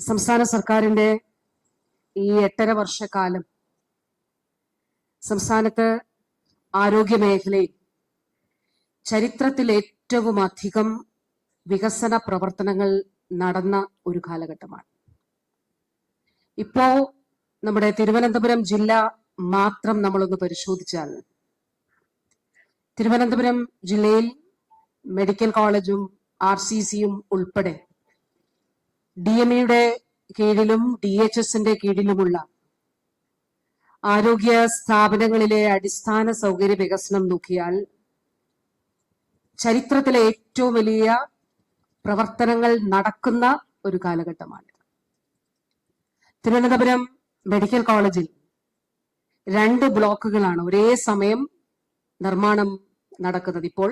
സംസ്ഥാന സർക്കാരിന്റെ ഈ എട്ടര വർഷക്കാലം സംസ്ഥാനത്ത് ആരോഗ്യ മേഖലയിൽ ചരിത്രത്തിൽ ഏറ്റവും അധികം വികസന പ്രവർത്തനങ്ങൾ നടന്ന ഒരു കാലഘട്ടമാണ്. ഇപ്പോ നമ്മുടെ തിരുവനന്തപുരം ജില്ല മാത്രം നമ്മളൊന്ന് പരിശോധിച്ചാൽ തിരുവനന്തപുരം ജില്ലയിൽ മെഡിക്കൽ കോളേജും ആർ സി സിയും ഉൾപ്പെടെ ഡി എം ഇയുടെ കീഴിലും ഡി എച്ച് എസിന്റെ കീഴിലുമുള്ള ആരോഗ്യ സ്ഥാപനങ്ങളിലെ അടിസ്ഥാന സൗകര്യ വികസനം നോക്കിയാൽ ചരിത്രത്തിലെ ഏറ്റവും വലിയ പ്രവർത്തനങ്ങൾ നടക്കുന്ന ഒരു കാലഘട്ടമാണ്. തിരുവനന്തപുരം മെഡിക്കൽ കോളേജിൽ രണ്ട് ബ്ലോക്കുകളാണ് ഒരേ സമയം നിർമ്മാണം നടക്കുന്നത്. ഇപ്പോൾ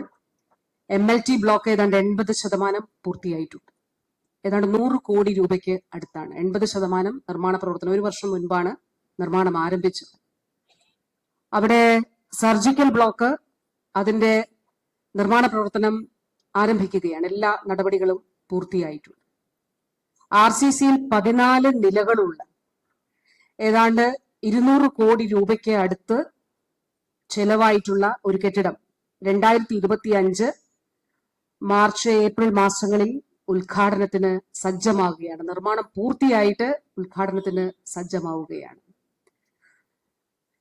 എം എൽ ടി ബ്ലോക്ക് ഏതാണ്ട് എൺപത് ശതമാനം പൂർത്തിയായിട്ടുണ്ട്. ഏതാണ്ട് നൂറ് കോടി രൂപയ്ക്ക് അടുത്താണ്. എൺപത് ശതമാനം നിർമ്മാണ പ്രവർത്തനം. ഒരു വർഷം മുൻപാണ് നിർമ്മാണം ആരംഭിച്ചത്. അവിടെ സർജിക്കൽ ബ്ലോക്ക് അതിന്റെ നിർമ്മാണ പ്രവർത്തനം ആരംഭിക്കുകയാണ്. എല്ലാ നടപടികളും പൂർത്തിയായിട്ടുണ്ട്. ആർ സി സിയിൽ പതിനാല് നിലകളുള്ള ഏതാണ്ട് ഇരുന്നൂറ് കോടി രൂപയ്ക്ക് അടുത്ത് ചെലവായിട്ടുള്ള ഒരു കെട്ടിടം. രണ്ടായിരത്തി ഇരുപത്തി അഞ്ച് മാർച്ച് ഏപ്രിൽ മാസങ്ങളിൽ ഉദ്ഘാടനത്തിന് സജ്ജമാവുകയാണ്. നിർമ്മാണം പൂർത്തിയായിട്ട് ഉദ്ഘാടനത്തിന് സജ്ജമാവുകയാണ്.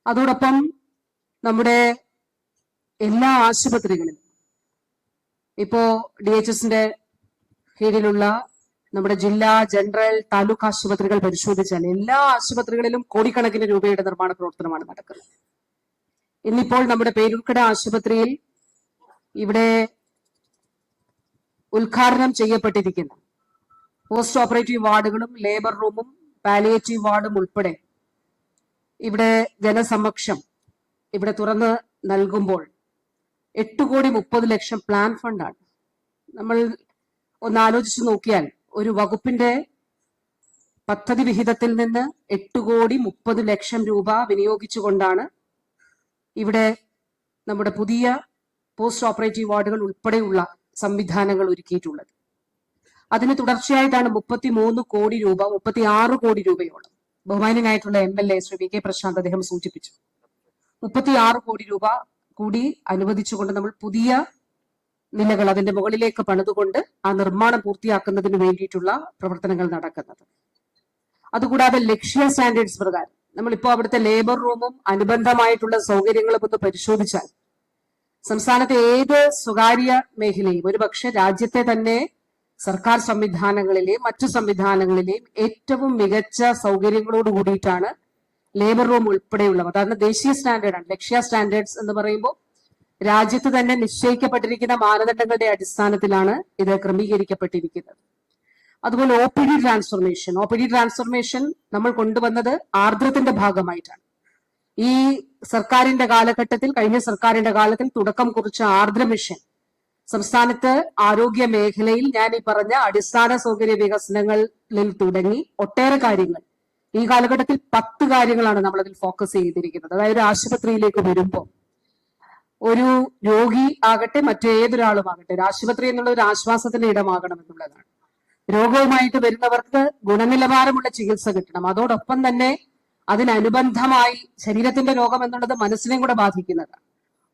അതോടൊപ്പം നമ്മുടെ എല്ലാ ആശുപത്രികളിലും ഇപ്പോ ഡി എച്ച് എസിന്റെ കീഴിലുള്ള നമ്മുടെ ജില്ലാ ജനറൽ താലൂക്ക് ആശുപത്രികൾ പരിശോധിച്ചാൽ എല്ലാ ആശുപത്രികളിലും കോടിക്കണക്കിന് രൂപയുടെ നിർമ്മാണ പ്രവർത്തനമാണ് നടക്കുന്നത്. ഇന്നിപ്പോൾ നമ്മുടെ പേരൂർക്കട ആശുപത്രിയിൽ ഇവിടെ ഉദ്ഘാടനം ചെയ്യപ്പെട്ടിരിക്കുന്നു. പോസ്റ്റ് ഓപ്പറേറ്റീവ് വാർഡുകളും ലേബർ റൂമും പാലിയേറ്റീവ് വാർഡും ഉൾപ്പെടെ ഇവിടെ ജനസമക്ഷം ഇവിടെ തുറന്ന് നൽകുമ്പോൾ എട്ട് കോടി മുപ്പത് ലക്ഷം പ്ലാൻ ഫണ്ടാണ് നമ്മൾ ഒന്ന് ആലോചിച്ച് നോക്കിയാൽ ഒരു വകുപ്പിന്റെ പദ്ധതി വിഹിതത്തിൽ നിന്ന് എട്ട് കോടി മുപ്പത് ലക്ഷം രൂപ വിനിയോഗിച്ചുകൊണ്ടാണ് ഇവിടെ നമ്മുടെ പുതിയ പോസ്റ്റ് ഓപ്പറേറ്റീവ് വാർഡുകൾ ഉൾപ്പെടെയുള്ള സംവിധാനങ്ങൾ ഒരുക്കിയിട്ടുള്ളത്. അതിന് തുടർച്ചയായിട്ടാണ് മുപ്പത്തി മൂന്ന് കോടി രൂപ മുപ്പത്തി ആറ് കോടി രൂപയോളം ബഹുമാനായിട്ടുള്ള M L A Shri V K Prashanth അദ്ദേഹം സൂചിപ്പിച്ചു. മുപ്പത്തി ആറ് കോടി രൂപ കൂടി അനുവദിച്ചുകൊണ്ട് നമ്മൾ പുതിയ നിലകൾ അതിന്റെ മുകളിലേക്ക് പണിതുകൊണ്ട് ആ നിർമ്മാണം പൂർത്തിയാക്കുന്നതിന് വേണ്ടിയിട്ടുള്ള പ്രവർത്തനങ്ങൾ നടക്കുന്നത്. അതുകൂടാതെ ലക്ഷ്യ സ്റ്റാൻഡേർഡ്സ് പ്രകാരം നമ്മളിപ്പോ അവിടുത്തെ ലേബർ റൂമും അനുബന്ധമായിട്ടുള്ള സൗകര്യങ്ങളും ഒന്ന് പരിശോധിച്ചാൽ സംസ്ഥാനത്തെ ഏത് സ്വകാര്യ മേഖലയും ഒരുപക്ഷെ രാജ്യത്തെ തന്നെ സർക്കാർ സംവിധാനങ്ങളിലെയും മറ്റു സംവിധാനങ്ങളിലെയും ഏറ്റവും മികച്ച സൗകര്യങ്ങളോട് കൂടിയിട്ടാണ് ലേബർ റൂം ഉൾപ്പെടെയുള്ളവ അതാണ് ദേശീയ സ്റ്റാൻഡേർഡാണ് ലക്ഷ്യ സ്റ്റാൻഡേർഡ്സ് എന്ന് പറയുമ്പോൾ രാജ്യത്ത് തന്നെ നിശ്ചയിക്കപ്പെട്ടിരിക്കുന്ന മാനദണ്ഡങ്ങളുടെ അടിസ്ഥാനത്തിലാണ് ഇത് ക്രമീകരിക്കപ്പെട്ടിരിക്കുന്നത്. അതുപോലെ O P D transformation O P D transformation നമ്മൾ കൊണ്ടുവന്നത് ആർദ്രത്തിന്റെ ഭാഗമായിട്ടാണ്. ഈ സർക്കാരിന്റെ കാലഘട്ടത്തിൽ കഴിഞ്ഞ സർക്കാരിന്റെ കാലത്തിൽ തുടക്കം കുറിച്ച ആർദ്ര മിഷൻ. സംസ്ഥാനത്ത് ആരോഗ്യ മേഖലയിൽ ഞാൻ ഈ പറഞ്ഞ അടിസ്ഥാന സൗകര്യ വികസനങ്ങളിൽ തുടങ്ങി ഒട്ടേറെ കാര്യങ്ങൾ. ഈ കാലഘട്ടത്തിൽ പത്ത് കാര്യങ്ങളാണ് നമ്മൾ അതിൽ ഫോക്കസ് ചെയ്തിരിക്കുന്നത്. അതായത് ആശുപത്രിയിലേക്ക് വരുമ്പോൾ ഒരു രോഗി ആകട്ടെ മറ്റേതൊരാളും ആകട്ടെ ഒരു ആശുപത്രി എന്നുള്ള ഒരു ആശ്വാസത്തിന്റെ ഇടമാകണം എന്നുള്ളതാണ്. രോഗവുമായിട്ട് വരുന്നവർക്ക് ഗുണനിലവാരമുള്ള ചികിത്സ കിട്ടണം. അതോടൊപ്പം തന്നെ അതിനനുബന്ധമായി ശരീരത്തിന്റെ രോഗം എന്നുള്ളത് മനസ്സിനെയും കൂടെ ബാധിക്കുന്നതാണ്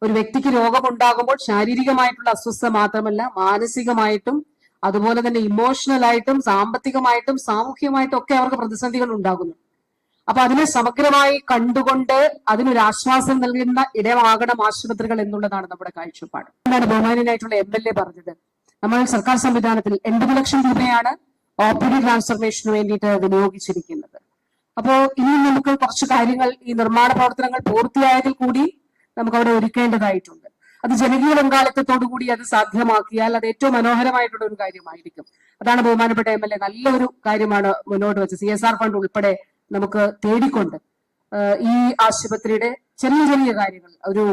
ഒരു വ്യക്തിക്ക് രോഗമുണ്ടാകുമ്പോൾ ശാരീരികമായിട്ടുള്ള അസ്വസ്ഥത മാത്രമല്ല മാനസികമായിട്ടും അതുപോലെ തന്നെ ഇമോഷണലായിട്ടും സാമ്പത്തികമായിട്ടും സാമൂഹ്യമായിട്ടും ഒക്കെ അവർക്ക് പ്രതിസന്ധികൾ ഉണ്ടാകുന്നു. അപ്പൊ അതിനെ സമഗ്രമായി കണ്ടുകൊണ്ട് അതിനൊരു ആശ്വാസം നൽകുന്ന ഇടമാകണം ആശുപത്രികൾ എന്നുള്ളതാണ് നമ്മുടെ കാഴ്ചപ്പാട്. എന്താണ് ബഹുമാനായിട്ടുള്ള എം എൽ എ പറഞ്ഞത്? നമ്മൾ സർക്കാർ സംവിധാനത്തിൽ എൺപത് ലക്ഷം രൂപയാണ് ഓപ്പറേറ്റീവ് ട്രാൻസ്ഫർമേഷന് വേണ്ടിയിട്ട് വിനിയോഗിച്ചിരിക്കുന്നത്. അപ്പോ ഇനി നമുക്ക് കുറച്ച് കാര്യങ്ങൾ ഈ നിർമ്മാണ പ്രവർത്തനങ്ങൾ പൂർത്തിയായതിൽ കൂടി നമുക്ക് അവിടെ ഒരുക്കേണ്ടതായിട്ടുണ്ട്. അത് ജനകീയ പങ്കാളിത്തത്തോടു കൂടി അത് സാധ്യമാക്കിയാൽ അത് ഏറ്റവും മനോഹരമായിട്ടുള്ള ഒരു കാര്യമായിരിക്കും. അതാണ് ബഹുമാനപ്പെട്ട എം എൽ എ നല്ലൊരു കാര്യമാണ് മുന്നോട്ട് വെച്ചത്. സി എസ് ആർ ഫണ്ട് ഉൾപ്പെടെ നമുക്ക് തേടിക്കൊണ്ട് ഈ ആശുപത്രിയുടെ ചെറിയ ചെറിയ കാര്യങ്ങൾ ഒരു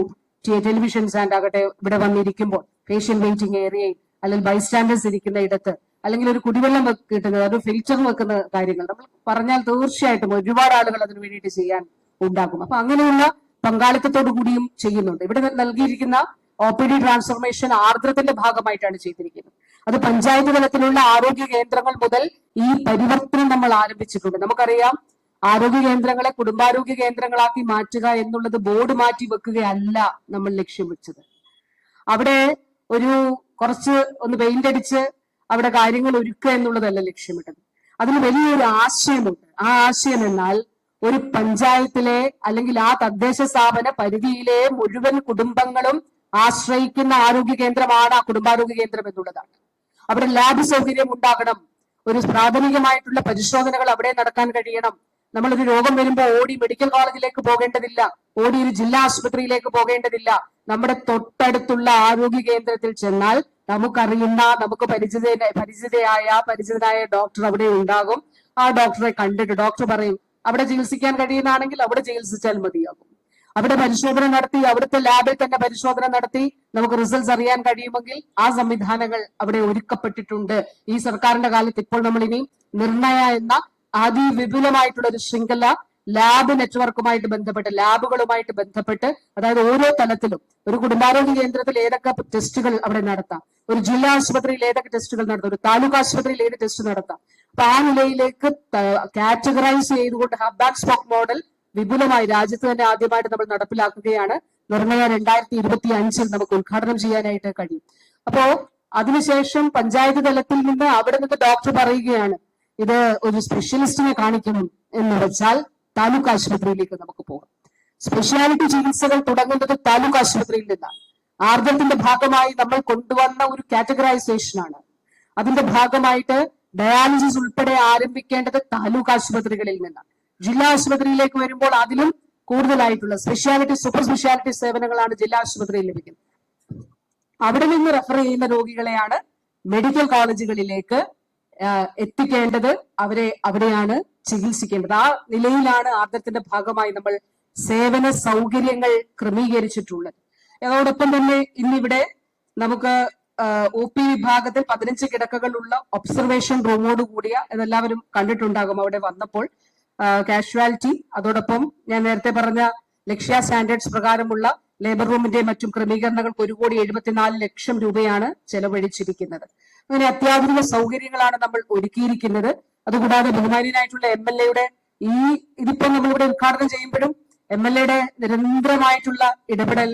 ടെലിവിഷൻ സ്റ്റാൻഡ് ആകട്ടെ ഇവിടെ വന്നിരിക്കുമ്പോൾ പേഷ്യൻ വെയിറ്റിംഗ് ഏരിയയിൽ അല്ലെങ്കിൽ ബൈസ്റ്റാൻഡേഴ്സ് ഇരിക്കുന്ന ഇടത്ത് അല്ലെങ്കിൽ ഒരു കുടിവെള്ളം കിട്ടുന്നത് ഒരു ഫിൽറ്റർ വെക്കുന്ന കാര്യങ്ങൾ. നമ്മൾ പറഞ്ഞാൽ തീർച്ചയായിട്ടും ഒരുപാട് ആളുകൾ അതിന് വേണ്ടിയിട്ട് ചെയ്യാൻ ഉണ്ടാക്കും. അപ്പൊ അങ്ങനെയുള്ള പങ്കാളിത്തത്തോടു കൂടിയും ചെയ്യുന്നുണ്ട്. ഇവിടെ നൽകിയിരിക്കുന്ന ഒ പി ഡി ട്രാൻസ്ഫോർമേഷൻ ആർദ്രത്തിന്റെ ഭാഗമായിട്ടാണ് ചെയ്തിരിക്കുന്നത്. അത് പഞ്ചായത്ത് തലത്തിലുള്ള ആരോഗ്യ കേന്ദ്രങ്ങൾ മുതൽ ഈ പരിവർത്തനം നമ്മൾ ആരംഭിച്ചിട്ടുണ്ട്. നമുക്കറിയാം ആരോഗ്യ കേന്ദ്രങ്ങളെ കുടുംബാരോഗ്യ കേന്ദ്രങ്ങളാക്കി മാറ്റുക എന്നുള്ളത് ബോർഡ് മാറ്റി വെക്കുകയല്ല നമ്മൾ ലക്ഷ്യം വെച്ചത്. അവിടെ ഒരു കുറച്ച് ഒന്ന് പെയിന്റ് അടിച്ച് അവിടെ കാര്യങ്ങൾ ഒരുക്കുക എന്നുള്ളതല്ല ലക്ഷ്യമിട്ടത് അതിന് വലിയൊരു ആശയമുണ്ട്. ആ ആശയം എന്നാൽ ഒരു പഞ്ചായത്തിലെ അല്ലെങ്കിൽ ആ തദ്ദേശ സ്ഥാപന പരിധിയിലെ മുഴുവൻ കുടുംബങ്ങളും ആശ്രയിക്കുന്ന ആരോഗ്യ കേന്ദ്രമാണ് ആ കുടുംബാരോഗ്യ കേന്ദ്രം എന്നുള്ളതാണ്. അവിടെ ലാബ് സൗകര്യം ഉണ്ടാകണം. ഒരു പ്രാഥമികമായിട്ടുള്ള പരിശോധനകൾ അവിടെ നടക്കാൻ കഴിയണം. നമ്മളൊരു രോഗം വരുമ്പോൾ ഓടി മെഡിക്കൽ കോളേജിലേക്ക് പോകേണ്ടതില്ല. ഓടി ഒരു ജില്ലാ ആശുപത്രിയിലേക്ക് പോകേണ്ടതില്ല. നമ്മുടെ തൊട്ടടുത്തുള്ള ആരോഗ്യ കേന്ദ്രത്തിൽ ചെന്നാൽ നമുക്കറിയുന്ന നമുക്ക് പരിചിത പരിചിതയായ പരിചിതനായ ഡോക്ടർ അവിടെ ഉണ്ടാകും. ആ ഡോക്ടറെ കണ്ടിട്ട് ഡോക്ടർ പറയും അവിടെ ചികിത്സിക്കാൻ കഴിയുന്നതാണെങ്കിൽ അവിടെ ചികിത്സിച്ചാൽ മതിയാകും. അവിടെ പരിശോധന നടത്തി അവിടുത്തെ ലാബിൽ തന്നെ പരിശോധന നടത്തി. നമുക്ക് റിസൾട്ട്സ് അറിയാൻ കഴിയുമെങ്കിൽ ആ സംവിധാനങ്ങൾ അവിടെ ഒരുക്കപ്പെട്ടിട്ടുണ്ട്. ഈ സർക്കാരിന്റെ കാലത്ത് ഇപ്പോൾ നമ്മൾ ഇനി നിർണയ എന്ന അതിവിപുലമായിട്ടുള്ള ഒരു ശൃംഖല ലാബ് നെറ്റ്വർക്കുമായിട്ട് ബന്ധപ്പെട്ട് ലാബുകളുമായിട്ട് ബന്ധപ്പെട്ട് അതായത് ഓരോ തലത്തിലും ഒരു കുടുംബാരോഗ്യ കേന്ദ്രത്തിൽ ഏതൊക്കെ ടെസ്റ്റുകൾ അവിടെ നടത്താം ഒരു ജില്ലാ ആശുപത്രിയിൽ ഏതൊക്കെ ടെസ്റ്റുകൾ നടത്താം ഒരു താലൂക്ക് ആശുപത്രിയിൽ ഏത് ടെസ്റ്റ് നടത്താം. അപ്പൊ ആ നിലയിലേക്ക് കാറ്റഗറൈസ് ചെയ്തുകൊണ്ട് ഹബ് ആൻഡ് സ്പോക്ക് മോഡൽ വിപുലമായി രാജ്യത്ത് തന്നെ ആദ്യമായിട്ട് നമ്മൾ നടപ്പിലാക്കുകയാണ്. നിർണയ രണ്ടായിരത്തി ഇരുപത്തി അഞ്ചിൽ നമുക്ക് ഉദ്ഘാടനം ചെയ്യാനായിട്ട് കഴിയും. അപ്പോ അതിനുശേഷം പഞ്ചായത്ത് തലത്തിൽ നിന്ന് അവിടെ നിന്ന് ഡോക്ടർ പറയുകയാണ് ഇത് ഒരു സ്പെഷ്യലിസ്റ്റിനെ കാണിക്കണം എന്ന് വെച്ചാൽ താലൂക്ക് ആശുപത്രിയിലേക്ക് നമുക്ക് പോകാം. സ്പെഷ്യാലിറ്റി ചികിത്സകൾ തുടങ്ങുന്നത് താലൂക്ക് ആശുപത്രിയിൽ നിന്നാണ്. ആർദ്രത്തിന്റെ ഭാഗമായി നമ്മൾ കൊണ്ടുവന്ന ഒരു കാറ്റഗറൈസേഷൻ ആണ്. അതിന്റെ ഭാഗമായിട്ട് ഡയാലിസിസ് ഉൾപ്പെടെ ആരംഭിക്കേണ്ടത് താലൂക്ക് ആശുപത്രികളിൽ നിന്നാണ്. ജില്ലാ ആശുപത്രിയിലേക്ക് വരുമ്പോൾ അതിലും കൂടുതലായിട്ടുള്ള സ്പെഷ്യാലിറ്റി സൂപ്പർ സ്പെഷ്യാലിറ്റി സേവനങ്ങളാണ് ജില്ലാ ആശുപത്രിയിൽ ലഭിക്കുന്നത്. അവിടെ നിന്ന് റെഫർ ചെയ്യുന്ന രോഗികളെയാണ് മെഡിക്കൽ കോളേജുകളിലേക്ക് എത്തിക്കേണ്ടത് അവരെ അവിടെയാണ് ചികിത്സിക്കേണ്ടത്. ആ നിലയിലാണ് ആർദ്രത്തിന്റെ ഭാഗമായി നമ്മൾ സേവന സൗകര്യങ്ങൾ ക്രമീകരിച്ചിട്ടുള്ളത്. അതോടൊപ്പം തന്നെ ഇന്നിവിടെ നമുക്ക് ഒ പി വിഭാഗത്തിൽ പതിനഞ്ച് കിടക്കകളുള്ള ഒബ്സർവേഷൻ റൂമോട് കൂടിയ ഇതെല്ലാവരും കണ്ടിട്ടുണ്ടാകും അവിടെ വന്നപ്പോൾ. കാഷ്വാലിറ്റി അതോടൊപ്പം ഞാൻ നേരത്തെ പറഞ്ഞ ലക്ഷ്യ സ്റ്റാൻഡേർഡ്സ് പ്രകാരമുള്ള ലേബർ റൂമിന്റെ മറ്റും ക്രമീകരണങ്ങൾക്ക് ഒരു കോടി എഴുപത്തിനാല് ലക്ഷം രൂപയാണ് ചെലവഴിച്ചിരിക്കുന്നത്. അങ്ങനെ അത്യാധുനിക സൗകര്യങ്ങളാണ് നമ്മൾ ഒരുക്കിയിരിക്കുന്നത്. അതുകൂടാതെ ബഹുമാനീയനായിട്ടുള്ള എം എൽ എയുടെ ഈ ഇതിപ്പോ നമ്മളിവിടെ ഉദ്ഘാടനം ചെയ്യുമ്പോഴും എം എൽ എയുടെ നിരന്തരമായിട്ടുള്ള ഇടപെടൽ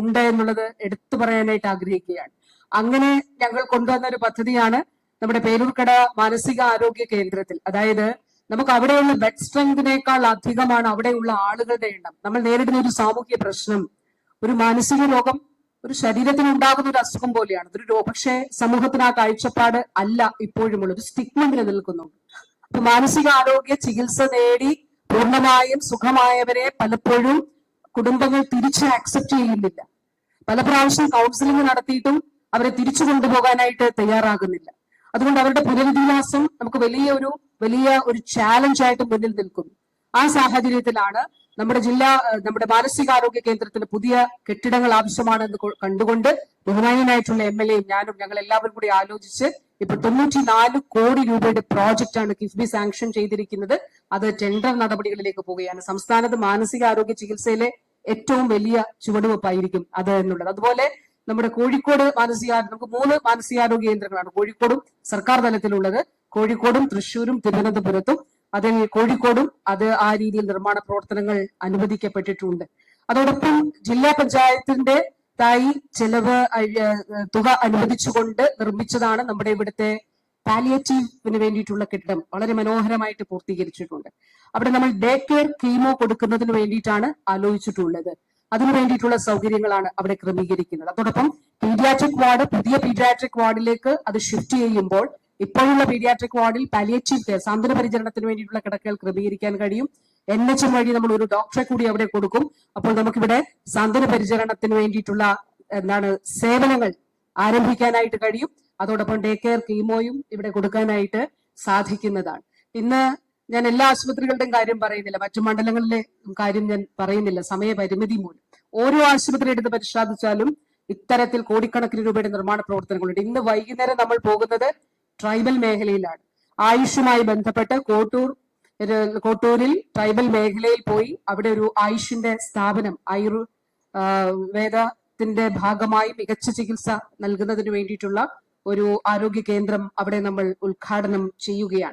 ഉണ്ട് എന്നുള്ളത് എടുത്തു പറയാനായിട്ട് ആഗ്രഹിക്കുകയാണ്. അങ്ങനെ ഞങ്ങൾ കൊണ്ടുവന്ന ഒരു പദ്ധതിയാണ് നമ്മുടെ പേരൂർക്കട മാനസിക ആരോഗ്യ കേന്ദ്രത്തിൽ. അതായത് നമുക്ക് അവിടെയുള്ള ബെഡ് സ്ട്രെങ്തിനേക്കാൾ അധികമാണ് അവിടെയുള്ള ആളുകളുടെ എണ്ണം. നമ്മൾ നേരിടുന്ന ഒരു സാമൂഹ്യ പ്രശ്നം ഒരു മാനസിക രോഗം ഒരു ശരീരത്തിന് ഉണ്ടാകുന്ന ഒരു അസുഖം പോലെയാണ്. അതൊരു പക്ഷേ സമൂഹത്തിന് ആ കാഴ്ചപ്പാട് അല്ല ഇപ്പോഴുമുള്ള ഒരു സ്റ്റിഗ്മ നിലനിൽക്കുന്നുണ്ട് അപ്പൊ മാനസിക ആരോഗ്യ ചികിത്സ നേടി പൂർണമായും സുഖമായവരെ പലപ്പോഴും കുടുംബങ്ങൾ തിരിച്ച് ആക്സെപ്റ്റ് ചെയ്യുന്നില്ല. പല പ്രാവശ്യം കൗൺസിലിംഗ് നടത്തിയിട്ടും അവരെ തിരിച്ചു കൊണ്ടുപോകാനായിട്ട് തയ്യാറാകുന്നില്ല. അതുകൊണ്ട് അവരുടെ പുനരധിവാസം നമുക്ക് വലിയ ഒരു വലിയ ഒരു ചാലഞ്ച് ആയിട്ട് മുന്നിൽ നിൽക്കുന്നു. ആ സാഹചര്യത്തിലാണ് നമ്മുടെ ജില്ലാ നമ്മുടെ മാനസികാരോഗ്യ കേന്ദ്രത്തിന് പുതിയ കെട്ടിടങ്ങൾ ആവശ്യമാണെന്ന് കണ്ടുകൊണ്ട് ബഹുമാനീയനായിട്ടുള്ള എം എൽ എയും ഞാനും ഞങ്ങൾ എല്ലാവരും കൂടി ആലോചിച്ച് ഇപ്പൊ തൊണ്ണൂറ്റി നാല് കോടി രൂപയുടെ പ്രോജക്റ്റ് ആണ് കിഫ്ബി സാങ്ഷൻ ചെയ്തിരിക്കുന്നത്. അത് ടെൻഡർ നടപടികളിലേക്ക് പോവുകയാണ് സംസ്ഥാനത്ത് മാനസികാരോഗ്യ ചികിത്സയിലെ ഏറ്റവും വലിയ ചുവടുവെപ്പായിരിക്കും അത് എന്നുള്ളത്. അതുപോലെ നമ്മുടെ കോഴിക്കോട് മാനസിക നമുക്ക് മൂന്ന് മാനസികാരോഗ്യ കേന്ദ്രങ്ങളാണ് കോഴിക്കോടും സർക്കാർ തലത്തിലുള്ളത്. കോഴിക്കോടും തൃശ്ശൂരും തിരുവനന്തപുരത്തും അതിൽ കോഴിക്കോടും അത് ആ രീതിയിൽ നിർമ്മാണ പ്രവർത്തനങ്ങൾ അനുവദിക്കപ്പെട്ടിട്ടുണ്ട്. അതോടൊപ്പം ജില്ലാ പഞ്ചായത്തിന്റെ തായി ചെലവ് തുക അനുവദിച്ചുകൊണ്ട് നിർമ്മിച്ചതാണ് നമ്മുടെ ഇവിടുത്തെ പാലിയേറ്റീവിന് വേണ്ടിയിട്ടുള്ള കെട്ടിടം. വളരെ മനോഹരമായിട്ട് പൂർത്തീകരിച്ചിട്ടുണ്ട്. അവിടെ നമ്മൾ ഡേ കെയർ കീമോ കൊടുക്കുന്നതിന് വേണ്ടിയിട്ടാണ് ആലോചിച്ചിട്ടുള്ളത്. അതിനു വേണ്ടിയിട്ടുള്ള സൗകര്യങ്ങളാണ് അവിടെ ക്രമീകരിക്കുന്നത്. അതോടൊപ്പം പീഡിയാട്രിക് വാർഡ് പുതിയ പീഡിയാട്രിക് വാർഡിലേക്ക് അത് ഷിഫ്റ്റ് ചെയ്യുമ്പോൾ ഇപ്പോഴുള്ള പീഡിയാട്രിക് വാർഡിൽ പാലിയേറ്റീവ് കെയർ സാന്ത്വന പരിചരണത്തിന് വേണ്ടിയിട്ടുള്ള കിടക്കകൾ ക്രമീകരിക്കാൻ കഴിയും. എൻ എച്ച് എം വഴി നമ്മൾ ഒരു ഡോക്ടറെ കൂടി അവിടെ കൊടുക്കും. അപ്പോൾ നമുക്കിവിടെ സാന്ത്വന പരിചരണത്തിന് വേണ്ടിയിട്ടുള്ള എന്താണ് സേവനങ്ങൾ ആരംഭിക്കാനായിട്ട് കഴിയും. അതോടൊപ്പം ഡേ കെയർ കീമോയും ഇവിടെ കൊടുക്കാനായിട്ട് സാധിക്കുന്നതാണ്. ഇന്ന് ഞാൻ എല്ലാ ആശുപത്രികളുടെയും കാര്യം പറയുന്നില്ല. മറ്റു മണ്ഡലങ്ങളിലെ കാര്യം ഞാൻ പറയുന്നില്ല. സമയപരിമിതി മൂലം. ഓരോ ആശുപത്രി എടുത്ത് പരിശോധിച്ചാലും ഇത്തരത്തിൽ കോടിക്കണക്കിന് രൂപയുടെ നിർമ്മാണ പ്രവർത്തനങ്ങളുണ്ട്. ഇന്ന് വൈകുന്നേരം നമ്മൾ പോകുന്നത് ട്രൈബൽ മേഖലയിലാണ്. ആയുഷുമായി ബന്ധപ്പെട്ട് കോട്ടൂർ കോട്ടൂരിൽ ട്രൈബൽ മേഖലയിൽ പോയി അവിടെ ഒരു ആയുഷിന്റെ സ്ഥാപനം ആയുർ വേദത്തിന്റെ ഭാഗമായി മികച്ച ചികിത്സ നൽകുന്നതിന് വേണ്ടിയിട്ടുള്ള ഒരു ആരോഗ്യ കേന്ദ്രം അവിടെ നമ്മൾ ഉദ്ഘാടനം ചെയ്യുകയാണ്.